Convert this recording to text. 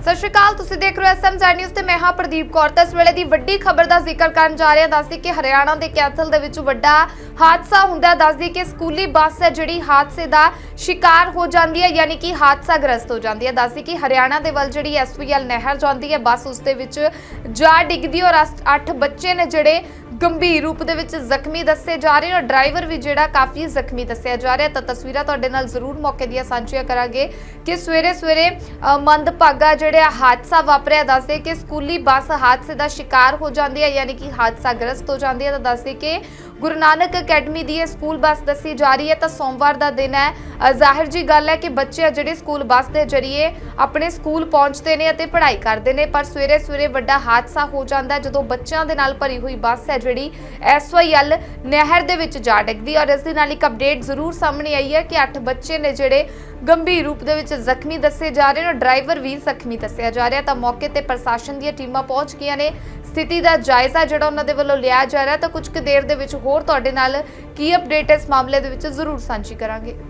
ਸਤਿ ਸ਼੍ਰੀ ਅਕਾਲ, ਤੁਸੀਂ ਦੇਖ ਰਹੇ ਹੋ ਐਸਐਮਜ਼ੈਡ ਨਿਊਜ਼ ਤੇ ਮੈਂ ਹਾਂ ਪ੍ਰਦੀਪ ਕੌਰ। ਤਾਂ ਇਸ ਵੇਲੇ ਦੀ ਵੱਡੀ ਖਬਰ ਦਾ ਜ਼ਿਕਰ ਕਰਨ ਜਾ ਰਹੇ ਹਾਂ, ਦੱਸਦੀ ਕਿ ਹਰਿਆਣਾ ਦੇ ਕੈਥਲ ਦੇ ਵਿੱਚ ਵੱਡਾ ਹਾਦਸਾ ਹੁੰਦਾ ਦੱਸਦੀ ਕਿ ਸਕੂਲੀ ਬੱਸ ਹੈ, ਜਿਹੜੀ ਹਾਦਸੇ ਦਾ ਸ਼ਿਕਾਰ ਹੋ ਜਾਂਦੀ ਹੈ, ਯਾਨੀ ਕਿ ਹਾਦਸਾਗ੍ਰਸਤ ਹੋ ਜਾਂਦੀ ਹੈ। ਦੱਸਦੀ ਕਿ ਹਰਿਆਣਾ ਦੇ ਵੱਲ ਜਿਹੜੀ ਐਸਪੀਐਲ ਨਹਿਰ ਜਾਂਦੀ ਹੈ, ਬੱਸ ਉਸ ਦੇ ਵਿੱਚ ਜਾ ਡਿੱਗਦੀ ਔਰ 8 ਬੱਚੇ ਨੇ ਜਿਹੜੇ ਗੰਭੀਰ ਰੂਪ ਦੇ ਵਿੱਚ ਜ਼ਖਮੀ ਦੱਸੇ ਜਾ ਰਹੇ ਨੇ ਔਰ ਡਰਾਈਵਰ ਵੀ ਜਿਹੜਾ ਕਾਫੀ ਜ਼ਖਮੀ ਦੱਸਿਆ ਜਾ ਰਿਹਾ ਤਾਂ ਤਸਵੀਰਾਂ ਤੁਹਾਡੇ ਨਾਲ ਜ਼ਰੂਰ ਮੌਕੇ ਦੀਆਂ ਸਾਂਝੀਆਂ ਕਰਾਂਗੇ ਕਿ ਸਵੇਰੇ ਸਵੇਰੇ ਅ, ਮੰਦਭਾਗਾ ਜਿਹੜਾ ਹਾਦਸਾ ਵਾਪਰਿਆ ਦੱਸਦੇ ਕਿ ਸਕੂਲੀ ਬੱਸ ਹਾਦਸੇ ਦਾ ਸ਼ਿਕਾਰ ਹੋ ਜਾਂਦੀ ਹੈ ਯਾਨੀ ਕਿ ਹਾਦਸਾ ਗ੍ਰਸਤ ਹੋ ਜਾਂਦੀ ਹੈ। ਤਾਂ ਦੱਸਦੇ ਕਿ ਗੁਰੂ ਨਾਨਕ ਅਕੈਡਮੀ ਦੀ ਇਹ ਸਕੂਲ ਬੱਸ ਦੱਸੀ ਜਾ ਰਹੀ ਹੈ। ਤਾਂ ਸੋਮਵਾਰ ਦਾ ਦਿਨ ਹੈ। ਜ਼ਾਹਿਰ ਜੀ ਗੱਲ ਹੈ ਕਿ ਬੱਚੇ ਆ ਜਿਹੜੇ ਸਕੂਲ ਬੱਸ ਦੇ ਜ਼ਰੀਏ ਆਪਣੇ ਸਕੂਲ ਪਹੁੰਚਦੇ ਨੇ ਅਤੇ ਪੜ੍ਹਾਈ ਕਰਦੇ ਨੇ ਪਰ ਸਵੇਰੇ ਸਵੇਰੇ ਵੱਡਾ ਹਾਦਸਾ ਹੋ ਜਾਂਦਾ ਜਦੋਂ ਬੱਚਿਆਂ ਦੇ ਨਾਲ ਭਰੀ ਹੋਈ ਬੱਸ ਹੈ ਜਿਹੜੀ ਐਸਵਾਈਐਲ ਨਹਿਰ ਦੇ ਵਿੱਚ ਜਾ ਡਿੱਗਦੀ ਔਰ ਇਸ ਦੇ ਨਾਲ ਇੱਕ ਅਪਡੇਟ ਜ਼ਰੂਰ ਸਾਹਮਣੇ ਆਈ ਹੈ ਕਿ 8 ਬੱਚੇ ਨੇ ਜਿਹੜੇ ਗੰਭੀਰ ਰੂਪ ਦੇ ਵਿੱਚ ਜ਼ਖਮੀ ਦੱਸੇ ਜਾ ਰਹੇ ਨੇ ਔਰ ਡਰਾਈਵਰ ਵੀ ਜ਼ਖਮੀ ਦੱਸਿਆ ਜਾ ਰਿਹਾ ਤਾਂ ਮੌਕੇ ਤੇ ਪ੍ਰਸ਼ਾਸਨ ਦੀਆਂ ਟੀਮਾਂ ਪਹੁੰਚ ਗਈਆਂ ਨੇ। ਸਥਿਤੀ ਦਾ ਜਾਇਜ਼ਾ ਜਿਹੜਾ ਉਹਨਾਂ ਦੇ ਵੱਲੋਂ ਲਿਆ ਜਾ ਰਿਹਾ ਤਾਂ ਕੁਝ ਕੁ ਦੇਰ ਦੇ ਵਿੱਚ ਹੋਰ ਤੁਹਾਡੇ ਨਾਲ ਕੀ ਅਪਡੇਟ ਇਸ ਮਾਮਲੇ ਦੇ ਵਿੱਚ ਜ਼ਰੂਰ ਸਾਂਝੀ ਕਰਾਂਗੇ।